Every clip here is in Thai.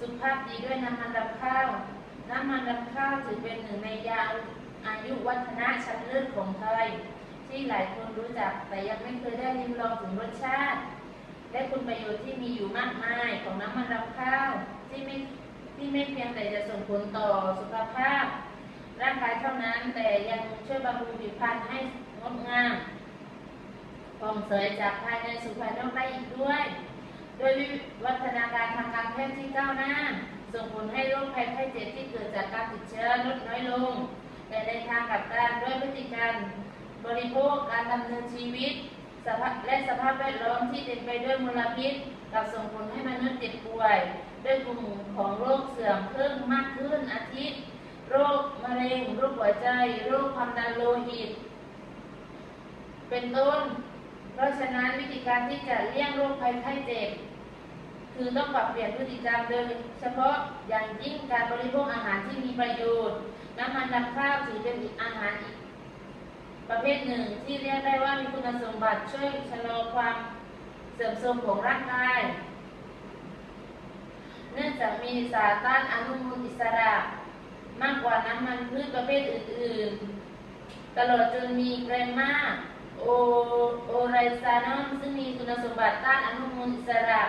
สุขภาพดีด้วยน้ำมันรำข้าว น้ำมันรำข้าวถือเป็นหนึ่งในยาอายุวัฒนะชั้นเลิศของไทย ที่หลายคนรู้จักแต่ยังไม่เคยได้ลิ้มลองถึงรสชาติ และคุณประโยชน์ที่มีอยู่มากมายของน้ำมันรำข้าวที่ไม่ที่ไม่เพียงแต่จะส่งผลต่อสุขภาพ ร่างกายเท่านั้นแต่ยังช่วยบำรุงผิวพรรณให้งดงามผ่องใสจากภายในสู่ภายนอกได้อีกด้วย โดยวิวัฒนา ก้าวหน้า ส่งผลให้โรคภัยไข้เจ็บที่เกิดจากการติดเชื้อลดน้อยลง แต่ในทางกลับกันด้วยพฤติกรรมบริโภคการดำเนินชีวิตสภาพและสภาพแวดล้อมที่เต็มไปด้วยมลพิษกลับส่งผลให้มนุษย์เจ็บป่วย ด้วยกลุ่มของโรคเสื่อมเพิ่มมากขึ้นอาทิตย์โรคมะเร็งโรคหัวใจ โรคความดันโลหิต เป็นต้น เพราะฉะนั้นวิธีการที่จะเลี่ยงโรคภัยไข้เจ็บ คือต้องปรับเปลี่ยนพฤติกรรมโดยเฉพาะอย่างยิ่งการบริโภคอาหารที่มีประโยชน์น้ำมันรำข้าวถือเป็นอาหารอีก ประเภทหนึ่งที่เรียกได้ว่ามีคุณสมบัติช่วยชะลอความเสื่อมโทรมของร่างกาย เนื่องจากมีสารต้านอนุมูลอิสระ มากกว่าน้ำมันพืชประเภทอื่น ๆ ตลอดจนมีแกรมมาโอโอไรซานอมซึ่งมีคุณสมบัติต้านอนุมูลอิสระ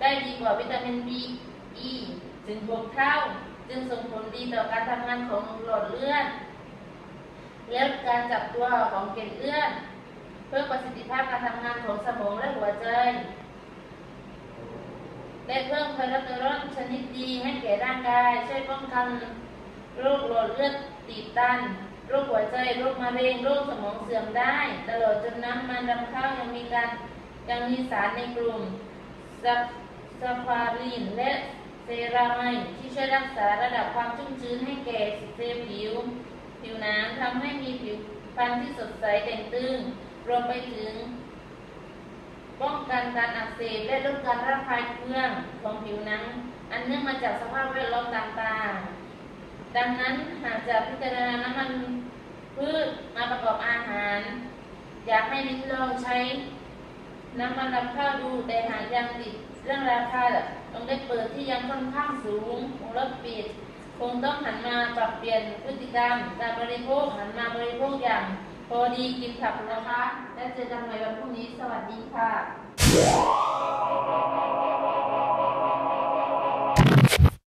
ได้ดีกว่าวิตามิน B E ถึง 6 เท่า จึงส่งผลดีต่อการทำงานของหลอดเลือดและการจับตัวของเกล็ดเลือดเพิ่มประสิทธิภาพการทำงานของสมองและหัวใจ และเพิ่มคอเลสเตอรอลชนิดดีให้แก่ร่างกาย ช่วยป้องกันโรคหลอดเลือดตีบตัน โรคหัวใจ โรคมะเร็ง โรคสมองเสื่อมได้ ตลอดจนน้ำมันรำข้าวยังมีการยังมีสารในกลุ่ม ซัซัฟารีนและเซรามายที่ช่วยรักษาระดับความชุ่มชื้นให้แก่เซลล์ผิว ผิวหนังทำให้มีผิวพรรณที่สดใสเด่นตึงรวมไปถึง ป้องกันการอักเสบและลดการระคายเคืองของผิวหนัง อันเนื่องมาจากสภาพแวดล้อมต่างๆ ดังนั้นหากจะพิจารณาน้ำมันพืชมาประกอบอาหาร อยากให้ลิ้มลองใช้ น้ำมันรำข้าวดูแต่หากยังติดเรื่องราคาต้องได้เปิดที่ยังค่อนข้างสูงคงเล็บปิด คงต้องหันมาปรับเปลี่ยนพฤติกรรมการบริโภคหันมาบริโภคอย่าง พอดีกินผักนะคะ และเจอกันใหม่วันพรุ่งนี้สวัสดีค่ะ